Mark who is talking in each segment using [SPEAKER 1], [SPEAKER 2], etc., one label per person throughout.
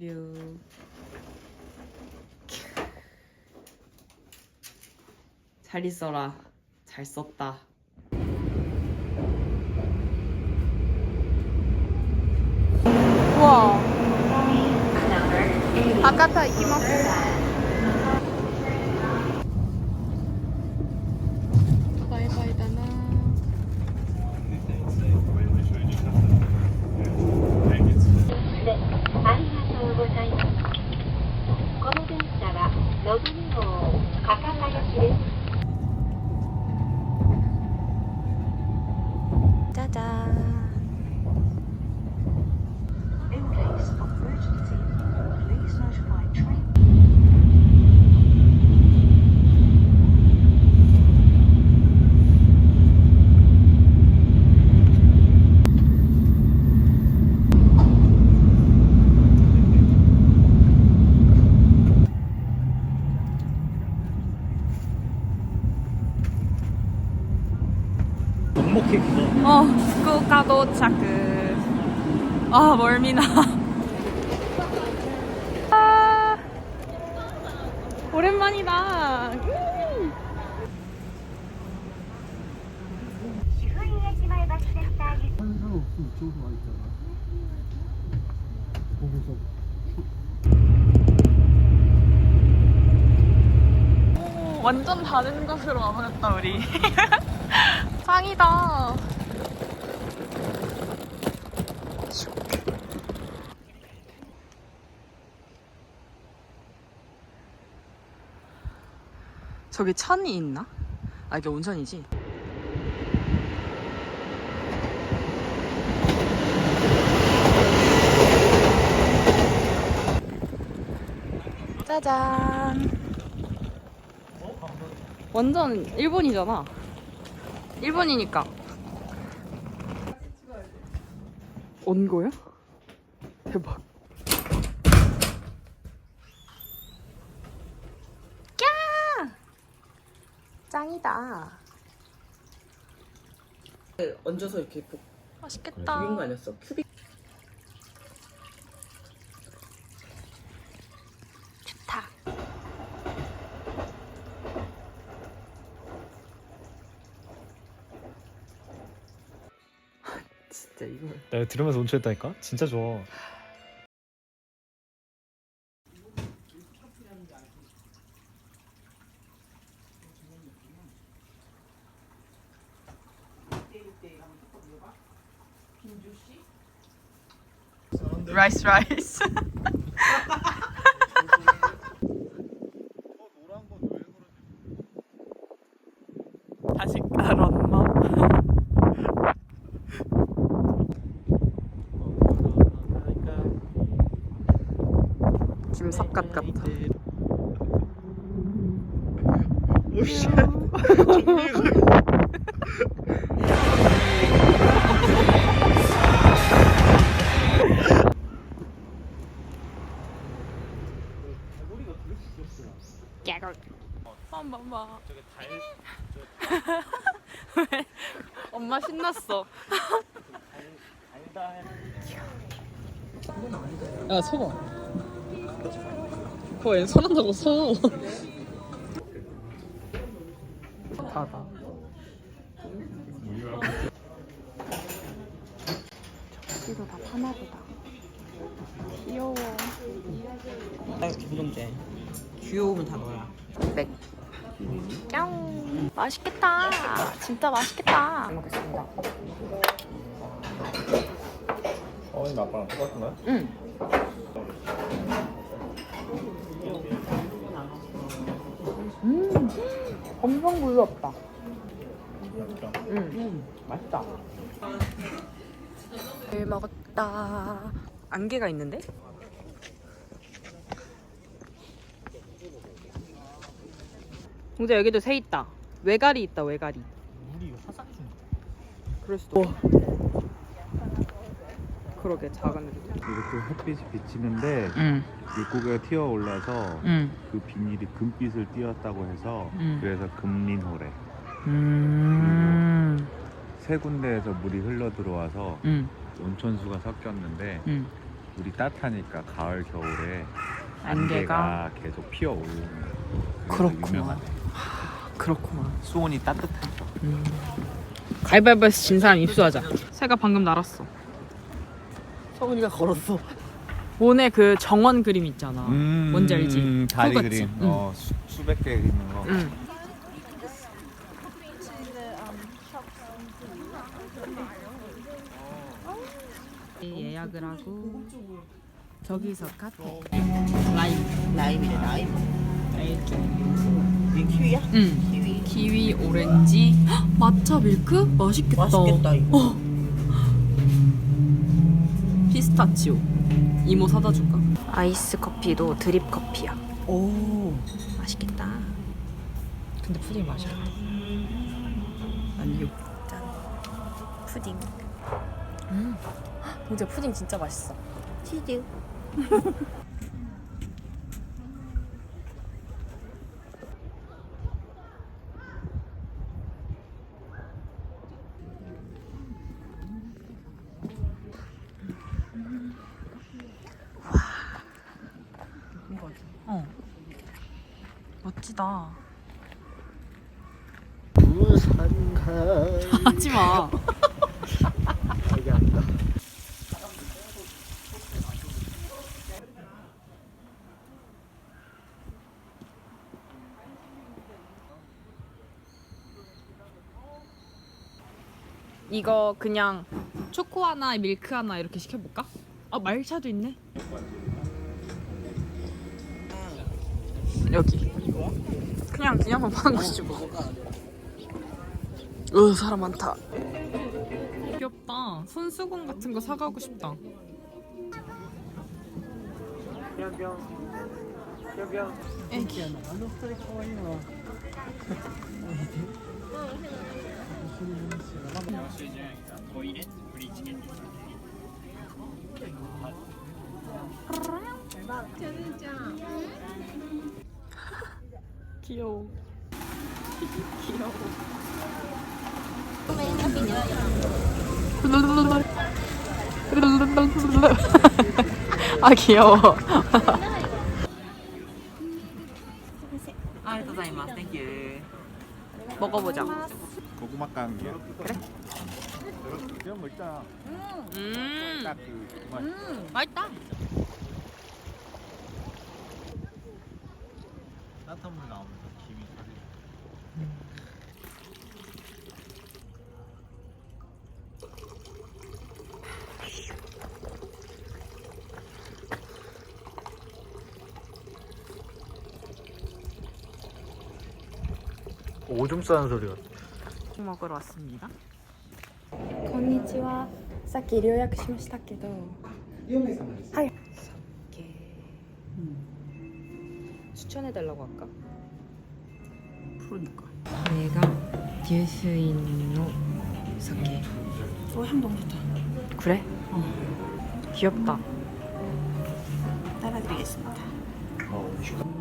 [SPEAKER 1] 뷰. 잘 있어라. 잘 썼다.
[SPEAKER 2] 우와. 아까타 이키마 어, 후쿠오카 도착. 아, 멀미나.
[SPEAKER 3] 있잖아. 거기서
[SPEAKER 2] 오, 완전 다른 곳으로 와버렸다, 우리. 짱이다. 저기 천이 있나? 아, 이게 온천이지? 짜잔. 완전 일본이잖아. 일본이니까. 온 거야? 대박. 야! 짱이다.
[SPEAKER 1] 얹어서 이렇게 볶-
[SPEAKER 2] 맛있겠다.
[SPEAKER 1] 비빈 거 아니었어? 큐빅.
[SPEAKER 2] 좋다.
[SPEAKER 1] 진짜 이걸.
[SPEAKER 3] 내가 들으면서 온천했다니까? 진짜 좋아.
[SPEAKER 2] 라이스. 다시 깔았나? 김삿갓 같아.
[SPEAKER 3] 달다.
[SPEAKER 1] 야, 서봐. 그거 웬 설한다고 서. 바다.
[SPEAKER 2] 이거 다 파나 보다. 귀여워.
[SPEAKER 1] 두 번째. 귀여우면 다 너야.
[SPEAKER 2] 백. 짱. 맛있겠다. 진짜 맛있겠다.
[SPEAKER 1] 잘 먹겠습니다.
[SPEAKER 3] 아빠랑 똑같은 거야?
[SPEAKER 1] 응. 음, 엄청 부드럽다. 응, 음, 맛있다.
[SPEAKER 2] 잘 먹었다. 안개가 있는데? 동자 여기도 새 있다. 외가리 있다 외가리.
[SPEAKER 3] 물이 화산 중.
[SPEAKER 2] 그럴 수도. 그러게 작은 애들.
[SPEAKER 4] 이렇게 햇빛이 비치는데
[SPEAKER 2] 응,
[SPEAKER 4] 물고기가 튀어 올라서
[SPEAKER 2] 응,
[SPEAKER 4] 그 비닐이 금빛을 띄었다고 해서
[SPEAKER 2] 음.
[SPEAKER 4] 그래서 금린호래
[SPEAKER 2] 음,
[SPEAKER 4] 세 군데에서 물이 흘러 들어와서
[SPEAKER 2] 응,
[SPEAKER 4] 온천수가 섞였는데
[SPEAKER 2] 응.
[SPEAKER 4] 우리 따뜻하니까 가을 겨울에
[SPEAKER 2] 안개가
[SPEAKER 4] 안개가 계속 피어 오르는 그래서
[SPEAKER 2] 그렇구나.
[SPEAKER 4] 유명하대.
[SPEAKER 2] 그렇구만.
[SPEAKER 3] 수온이 따뜻해.
[SPEAKER 2] 가위바위보에서 진 사람 입수하자. 새가 방금 날았어.
[SPEAKER 1] 성훈이가 걸었어.
[SPEAKER 2] 모네 그 정원 그림 있잖아.
[SPEAKER 4] 음,
[SPEAKER 2] 뭔지 알지?
[SPEAKER 4] 음, 다리
[SPEAKER 2] 그거
[SPEAKER 4] 그림.
[SPEAKER 2] 같지?
[SPEAKER 4] 어, 수, 수백 개 있는 거.
[SPEAKER 2] 응. 예약을 하고 저기서 카페 라임
[SPEAKER 1] 라임이래 라임.
[SPEAKER 2] 알죠?
[SPEAKER 1] 이게 키위야?
[SPEAKER 2] 응
[SPEAKER 1] 키위.
[SPEAKER 2] 키위 오렌지 헉, 마차 밀크 맛있겠다
[SPEAKER 1] 맛있겠다 이거.
[SPEAKER 2] 어. 피스타치오 이모 사다 줄까? 아이스 커피도 드립 커피야
[SPEAKER 1] 오.
[SPEAKER 2] 맛있겠다 근데 푸딩 맛이야
[SPEAKER 1] 아니 이거
[SPEAKER 2] 푸딩 음 동재 푸딩 진짜 맛있어
[SPEAKER 1] 치즈.
[SPEAKER 2] 어. 멋지다. 하지마. 이거 그냥 초코 하나 밀크 하나 이렇게 시켜볼까? 아 말차도 있네 여기 그냥 그냥만 파는 것이지 뭐. 으 사람 많다. 귀엽다. 손수건 같은 거 사가고 싶다. 애기. 귀여워. 귀여워. 아 귀여워.
[SPEAKER 1] 아리가토자이마스. 땡큐.
[SPEAKER 2] 먹어보자.
[SPEAKER 4] 고구마 깡이야. 그래? 이런 거 있잖아.
[SPEAKER 2] 음,
[SPEAKER 4] 딱그 맛.
[SPEAKER 2] 맛있다.
[SPEAKER 3] 따뜻한 물 나오면 오줌 싸는 소리가.
[SPEAKER 2] 먹으러 왔습니다.
[SPEAKER 5] こんにちは。さっき予約しましたけど。はい。
[SPEAKER 2] 추천해달라고 할까?
[SPEAKER 1] 그러니까.
[SPEAKER 5] これが流水の酒。
[SPEAKER 1] 어, 향 너무 좋다.
[SPEAKER 2] 그래? 귀엽다.
[SPEAKER 1] 따라드리겠습니다. 향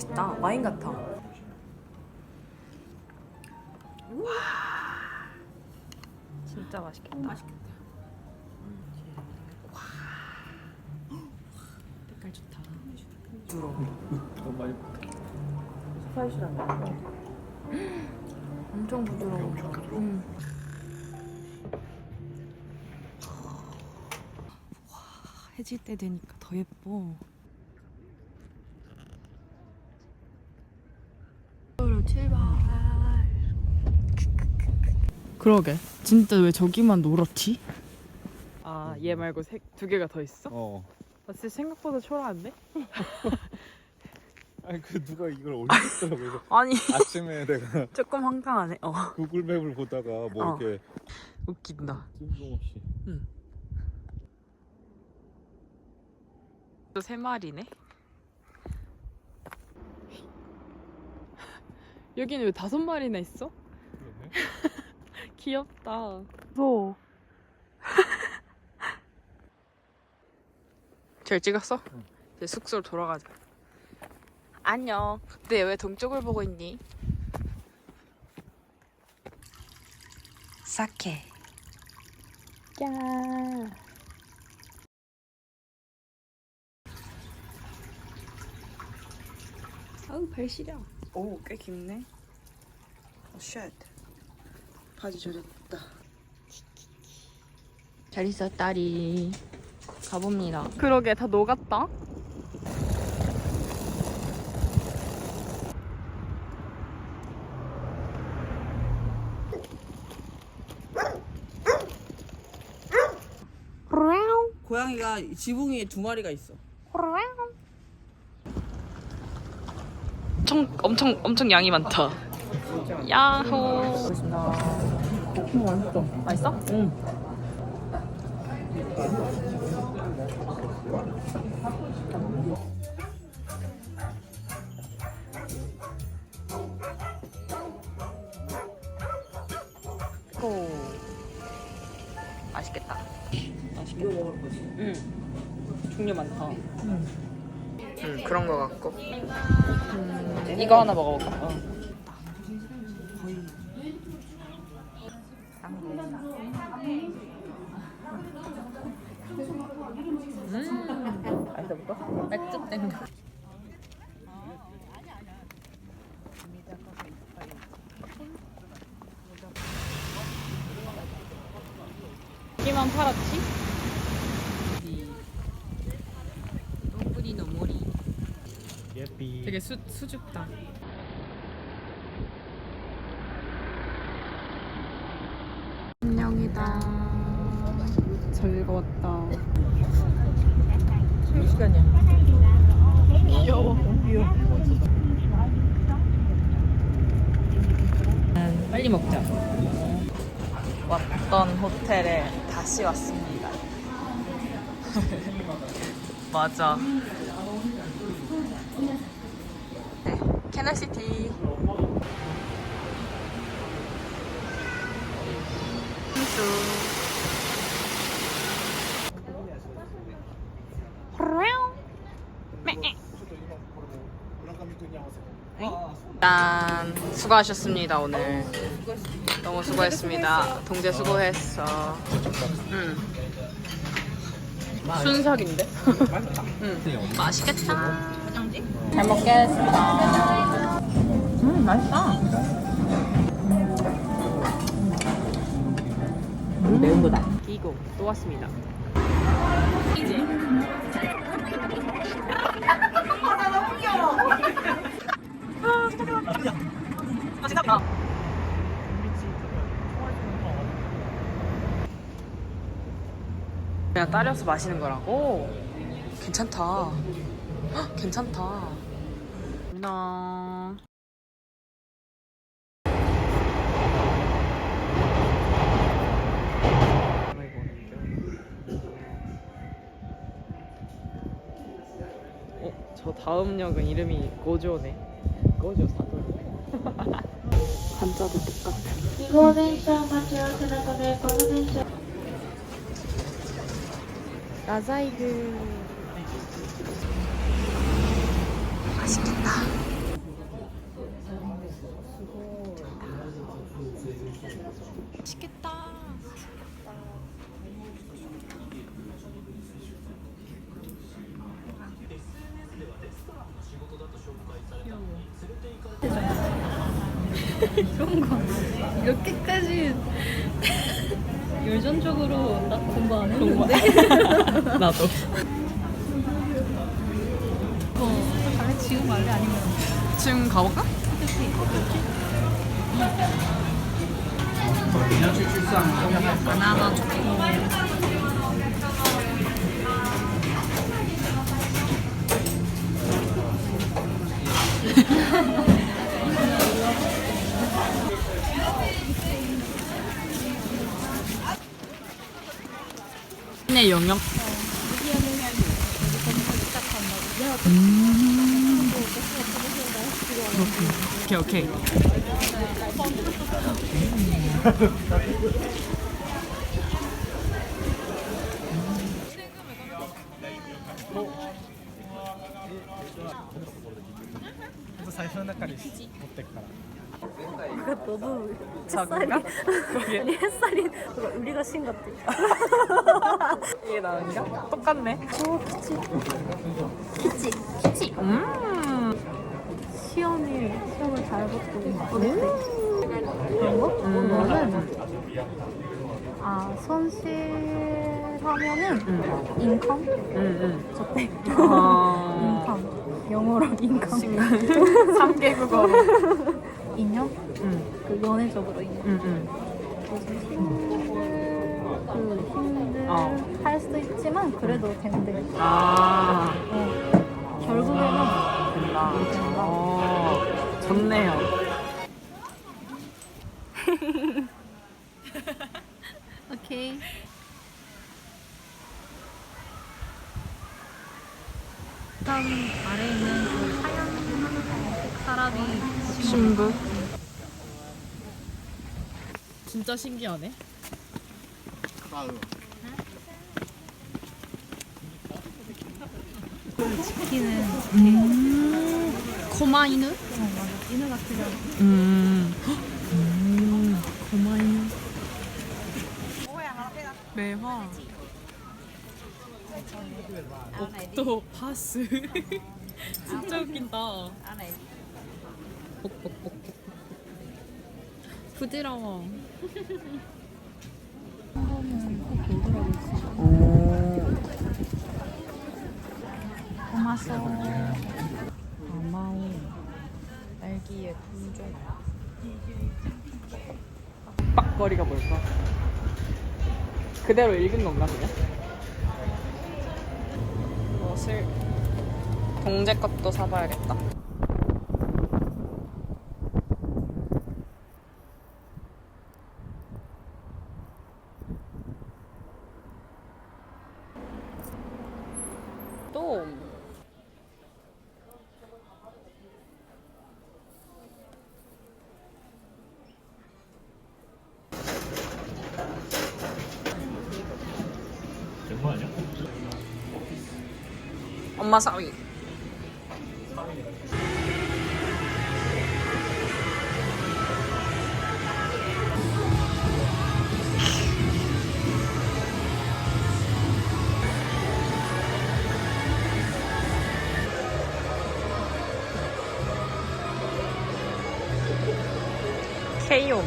[SPEAKER 1] 맛있다. 와인 같아.
[SPEAKER 2] 진짜 맛있겠다. 맛있겠다. 색깔 좋다.
[SPEAKER 3] 너무 많이
[SPEAKER 1] 스파이시란 거.
[SPEAKER 2] 엄청 부드러워. 음. 와, 해질 때 되니까 더 예뻐. 그러게. 진짜 왜 저기만 노랗지? 아, 얘 말고 색 두 개가 더 있어?
[SPEAKER 4] 어.
[SPEAKER 2] 아, 진짜 생각보다 초라한데?
[SPEAKER 4] 아니 그 누가 이걸 올렸더라고. 그래서
[SPEAKER 2] 아니,
[SPEAKER 4] 아침에 내가
[SPEAKER 2] 조금 황당하네. 어,
[SPEAKER 4] 구글맵을 보다가 뭐
[SPEAKER 2] 어.
[SPEAKER 4] 이렇게
[SPEAKER 2] 웃긴다.
[SPEAKER 4] 뜬금없이.
[SPEAKER 2] 또 세 마리네. 여기는 왜 다섯 마리나 있어?
[SPEAKER 4] 그러네.
[SPEAKER 2] 귀엽다. 무서워. 잘 찍었어?
[SPEAKER 4] 응.
[SPEAKER 2] 이제 숙소로 돌아가자. 안녕. 근데 왜 동쪽을 보고 있니? 사케.
[SPEAKER 5] 야. 아우 발 시려.
[SPEAKER 1] 오, 꽤 깊네. 오, 쉣. 바지 젖었다.
[SPEAKER 2] 잘 있어 딸이. 가봅니다. 그러게 다 녹았다.
[SPEAKER 1] 고양이가 지붕 위에 두 마리가 있어.
[SPEAKER 2] 엄청 엄청 엄청 양이 많다. 야호. 맛있어. 맛있어? 응. 오. 맛있겠다.
[SPEAKER 1] 맛있게 먹을 거지.
[SPEAKER 2] 응. 종류 많다. 응. 그런 거 같고. 음, 이거 하나 먹어볼까? 어. 음. 맛있어볼까? 맥주 땡. 여기만 팔았지? 노브리 노모리
[SPEAKER 3] 예삐.
[SPEAKER 2] 되게 수, 수줍다. 안녕이다. 즐거웠다.
[SPEAKER 1] 몇 시간이야?
[SPEAKER 2] 귀여워. 빨리 먹자. 왔던 호텔에 다시 왔습니다. 맞아 네, 캐널시티 순수 짠 수고하셨습니다 오늘. 너무 수고했습니다. 동재 수고했어. 응 순삭인데? 응 맛있겠다 잘 먹겠습니다 음 맛있다
[SPEAKER 1] 매운 거다.
[SPEAKER 2] 이거 또 왔습니다 이제 그냥 따려서 마시는 거라고? 괜찮다. 헉, 괜찮다. 나 어, 저 다음 역은 이름이 고조네. 고조 사도.
[SPEAKER 6] 2号電車待ち合わせのためこの電車
[SPEAKER 2] 라자이그. 맛있겠다. 맛있겠다.
[SPEAKER 5] 이렇게까지 열전적으로 나 공부 안 했는데.
[SPEAKER 2] 나도.
[SPEAKER 5] 갈래 지금 말래 아니면
[SPEAKER 2] 지금 가볼까? 바나나 초코. 내 영역.
[SPEAKER 3] okay, okay.
[SPEAKER 5] 너무
[SPEAKER 2] 작은 가?
[SPEAKER 5] 햇살이 우리가 신 같 아.
[SPEAKER 2] 이게 나은 가? 똑같 네.
[SPEAKER 5] 오, 키 치. 키 치. 키 치.
[SPEAKER 2] 음.
[SPEAKER 5] 잘 봤고 그런 거? 그거는 아 손실하면은 인컴
[SPEAKER 2] 음, 음.
[SPEAKER 5] 저때
[SPEAKER 2] 아.
[SPEAKER 5] 인컴 영어로 인컴
[SPEAKER 2] 3개국어로.
[SPEAKER 5] 인형
[SPEAKER 2] 음.
[SPEAKER 5] 그 연애적으로 인형
[SPEAKER 2] 음, 음.
[SPEAKER 5] 힘들 그 힘들
[SPEAKER 2] 어.
[SPEAKER 5] 할 수도 있지만 그래도 된대
[SPEAKER 2] 아. 좋네요.
[SPEAKER 5] 오케이 일단 아래에 있는 그 하얀 사람이
[SPEAKER 2] 신부. 진짜 신기하네.
[SPEAKER 5] 키는 음. 고마이누? 어 맞아 이누 같은
[SPEAKER 2] 음. 음. 고마워요. 매화. 옥도 파스. 진짜 웃긴다. 뽁뽁뽁뽁. 부드러워.
[SPEAKER 5] 고마워
[SPEAKER 2] 아마오. 딸기의 품종. 빡거리가 뭘까? 그대로 읽은 건가 그냥? 옷을 동재 것도 사봐야겠다. 엄마 사위. 케이온.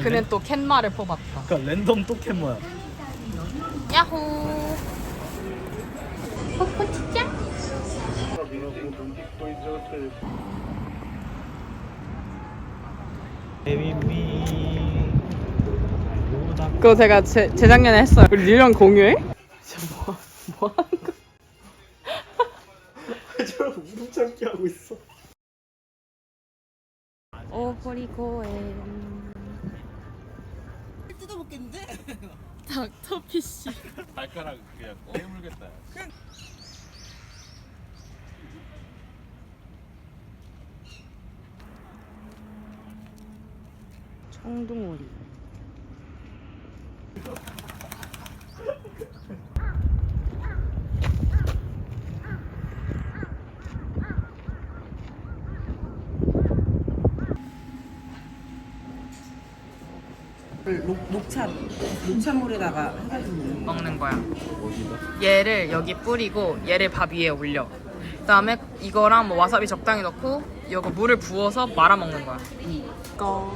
[SPEAKER 2] 그는 또 캔마를 뽑았다.
[SPEAKER 3] 그니까 랜덤 또캔 뭐야
[SPEAKER 2] 야호.
[SPEAKER 3] 모다
[SPEAKER 2] 그거 제가 재, 재작년에 했어요. 우리 릴랑 공유해? 진짜 뭐, 뭐 하는 거야?
[SPEAKER 3] 저랑 우동 참기 하고 있어
[SPEAKER 5] 오호리고에
[SPEAKER 1] 뜯어먹겠는데?
[SPEAKER 2] 닥터피쉬.
[SPEAKER 4] 발가락 그냥 깨물겠다.
[SPEAKER 2] 청둥오리.
[SPEAKER 1] 녹, 녹차 녹차물에다가 해가지고
[SPEAKER 2] 먹는 거야. 얘를 여기 뿌리고 얘를 밥 위에 올려. 그다음에 이거랑 뭐 와사비 적당히 넣고 이거 물을 부어서 말아 먹는 거야.
[SPEAKER 1] 거